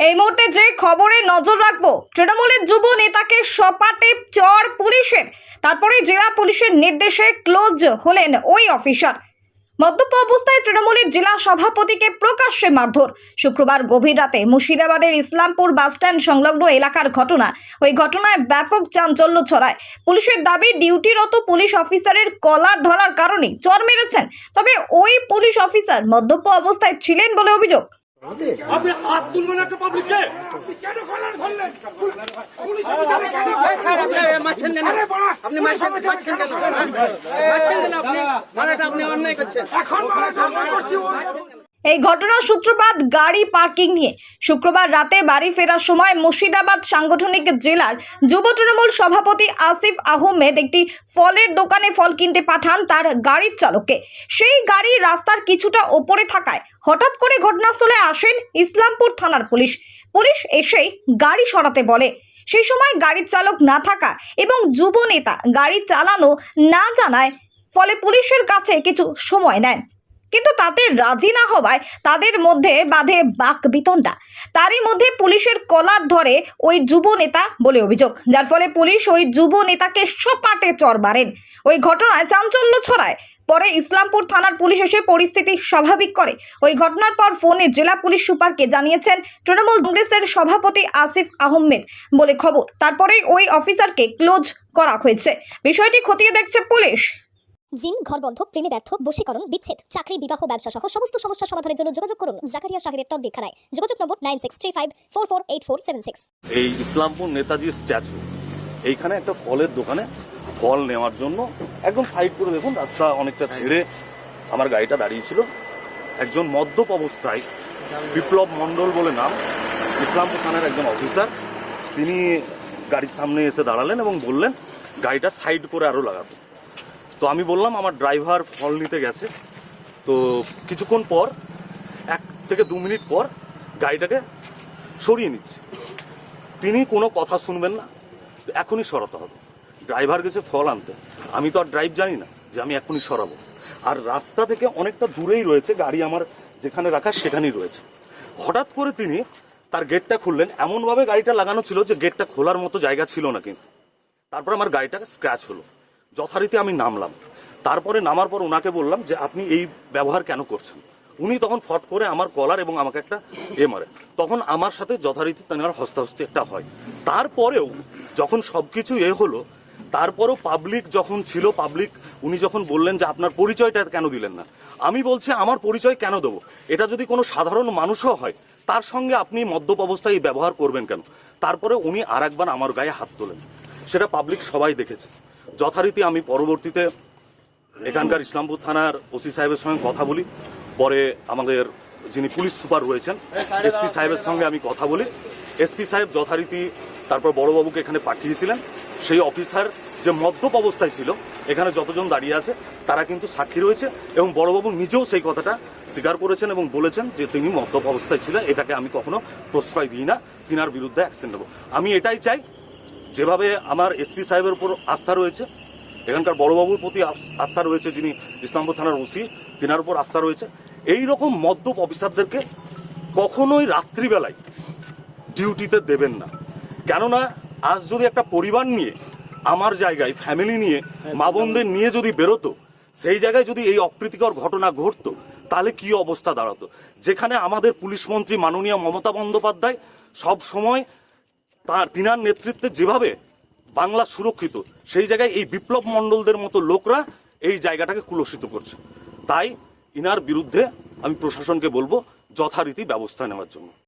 এই মুহূর্তে যে খবরে নজর রাখব, তৃণমূলের যুব নেতাকে সপাটে চর পুলিশের। তারপরে জেলা পুলিশের নির্দেশে ক্লোজ হলেন ওই অফিসার। মদ্যপ অবস্থায় তৃণমূলের জেলা সভাপতিকে প্রকাশ্যে মারধর। শুক্রবার গভীর রাতে মুর্শিদাবাদের ইসলামপুর বাসস্ট্যান্ড সংলগ্ন এলাকার ঘটনা। ওই ঘটনায় ব্যাপক চাঞ্চল্য ছড়ায়। পুলিশের দাবি, ডিউটিরত পুলিশ অফিসারের কলার ধরার কারণে চর মেরেছেন। তবে ওই পুলিশ অফিসার মদ্যপ অবস্থায় ছিলেন বলে অভিযোগ। আপনি হাত তুলবেন একটা পাবলিককে। কেন কলার ধরলেন পুলিশ অফিসারে কেন কলার কেন? আপনি মারছেন মারছেন কেন? মারছেন কেন আপনি? মারাটা আপনি অন্যায় করছেন। এখন মারা করছি ও- এই ঘটনার সূত্রপাত গাড়ি পার্কিং নিয়ে। শুক্রবার রাতে বাড়ি ফেরার সময় মুর্শিদাবাদ সাংগঠনিক জেলার যুব তৃণমূল সভাপতি আসিফ আহমেদ একটি ফলের দোকানে ফল কিনতে পাঠান তার গাড়ির চালককে। সেই গাড়ি রাস্তার কিছুটা ওপরে থাকায় হঠাৎ করে ঘটনাস্থলে আসেন ইসলামপুর থানার পুলিশ। পুলিশ এসেই গাড়ি সরাতে বলে। সেই সময় গাড়ির চালক না থাকা এবং যুব নেতা গাড়ি চালানো না জানায়, ফলে পুলিশের কাছে কিছু সময় নেন। কিন্তু তাতে রাজি না হওয়ায় তাদের মধ্যে বাধে বাক বিতণ্ডা। তারই মধ্যে পুলিশের কলার ধরে ওই যুব নেতা বলে অভিযোগ, যার ফলে পুলিশ ওই যুব নেতাকে সপাটে চর মারেন। ওই ঘটনায় চাঞ্চল্য ছড়ায়। পরে ইসলামপুর থানার পুলিশ এসে পরিস্থিতি স্বাভাবিক করে। ওই ঘটনার পর ফোনে জেলা পুলিশ সুপারকে জানিয়েছেন, তৃণমূল কংগ্রেসের সভাপতি আসিফ আহমেদ বলে খবর। তারপরেই ওই অফিসারকে ক্লোজ করা হয়েছে। বিষয়টি খতিয়ে দেখছে পুলিশ। জিন ঘরবন্ধ প্রেমে ব্যর্থ বশীকরণ বিচ্ছেদ চাকরি বিবাহ ব্যবসা সহ সমস্ত সমস্যা সমাধানের জন্য যোগাযোগ করুন। জাকারিয়া সাহেবের তদ্বিক্ষানায় যোগাযোগ number nine six three five four four eight four seven six এই ইসলামপুর নেতাজি স্ট্যাচু। এইখানে একটা ফলের দোকানে ফল নেওয়ার জন্য একদম সাইড করে দেখুন রাস্তা অনেকটা ছেড়ে আমার গাড়িটা দাঁড়িয়েছিল। একজন মদ্যপ অবস্থায় বিপ্লব মণ্ডল বলে নাম ইসলামপুর থানার একজন অফিসার। তিনি গাড়ির সামনে এসে দাঁড়ালেন এবং বললেন গাড়িটা সাইড করে আরও লাগাতে তো আমি বললাম, আমার ড্রাইভার ফল নিতে গেছে। তো কিছুক্ষণ পর, এক থেকে দু মিনিট পর গাড়িটাকে সরিয়ে নিচ্ছে। তিনি কোনো কথা শুনবেন না এখনই সরাতে হবে। ড্রাইভার গেছে ফল আনতে। আমি তো আর ড্রাইভ জানি না যে আমি এখনই সরাবো। আর রাস্তা থেকে অনেকটা দূরেই রয়েছে গাড়ি আমার যেখানে রাখা সেখানেই রয়েছে। হঠাৎ করে তিনি তার গেটটা খুললেন। এমনভাবে গাড়িটা লাগানো ছিল যে গেটটা খোলার মতো জায়গা ছিল না কিন্তু। তারপর আমার গাড়িটা স্ক্র্যাচ হলো। যথারীতি আমি নামলাম। তারপরে নামার পর ওনাকে বললাম যে, আপনি এই ব্যবহার কেন করছেন? উনি তখন ফট করে আমার কলার এবং আমাকে একটা এ মারে তখন আমার সাথে যথারীতি তার হস্তাহস্তি একটা হয়। তারপরেও যখন সবকিছু এ হলো, তারপরও পাবলিক যখন ছিল পাবলিক উনি যখন বললেন যে, আপনার পরিচয়টা কেন দিলেন না? আমি বলছি, আমার পরিচয় কেন দেবো? এটা যদি কোনো সাধারণ মানুষও হয়, তার সঙ্গে আপনি মদ্যপ অবস্থায় ব্যবহার করবেন কেন? তারপরে উনি আর আমার গায়ে হাত তোলেন। সেটা পাবলিক সবাই দেখেছে। যথারীতি আমি পরবর্তীতে এখানকার ইসলামপুর থানার ওসি সাহেবের সঙ্গে কথা বলি। পরে আমাদের যিনি পুলিশ সুপার রয়েছেন, এসপি সাহেবের সঙ্গে আমি কথা বলি। এসপি সাহেব যথারীতি তারপর বড়বাবুকে এখানে পাঠিয়েছিলেন। সেই অফিসার যে মদ্যপ অবস্থায় ছিল, এখানে যতজন দাঁড়িয়ে আছে, তারা কিন্তু সাক্ষী রয়েছে এবং বড়বাবু নিজেও সেই কথাটা স্বীকার করেছেন এবং বলেছেন যে তিনি মদ্যপ অবস্থায় ছিলেন, এটাকে আমি কখনো প্রশ্রয় দিই না, তিনার বিরুদ্ধে অ্যাকশন নেব। আমি এটাই চাই যেভাবে আমার এসপি সাহেবের উপর আস্থা রয়েছে, এখানকার বড়বাবুর প্রতি আস্থা রয়েছে, যিনি ইসলামপুর থানার ওসি, তিনার উপর আস্থা রয়েছে। এই রকম মদ্যপ অফিসারদেরকে কখনোই রাত্রিবেলায় ডিউটিতে দেবেন না। কেননা, আজ যদি একটা পরিবার নিয়ে, আমার জায়গায়, ফ্যামিলি নিয়ে, মা বোনদের নিয়ে যদি বেরোতো, সেই জায়গায় যদি এই অপ্রীতিকর ঘটনা ঘটতো, তাহলে কি অবস্থা দাঁড়াতো? যেখানে আমাদের পুলিশ মন্ত্রী মাননীয় মমতা বন্দ্যোপাধ্যায় সব সময় তার তিনার নেতৃত্বে যেভাবে বাংলা সুরক্ষিত, সেই জায়গায় এই বিপ্লব মণ্ডলদের মতো লোকরা এই জায়গাটাকে কুলসিত করছে। তাই ইনার বিরুদ্ধে আমি প্রশাসনকে বলব যথারীতি ব্যবস্থা নেওয়ার জন্য।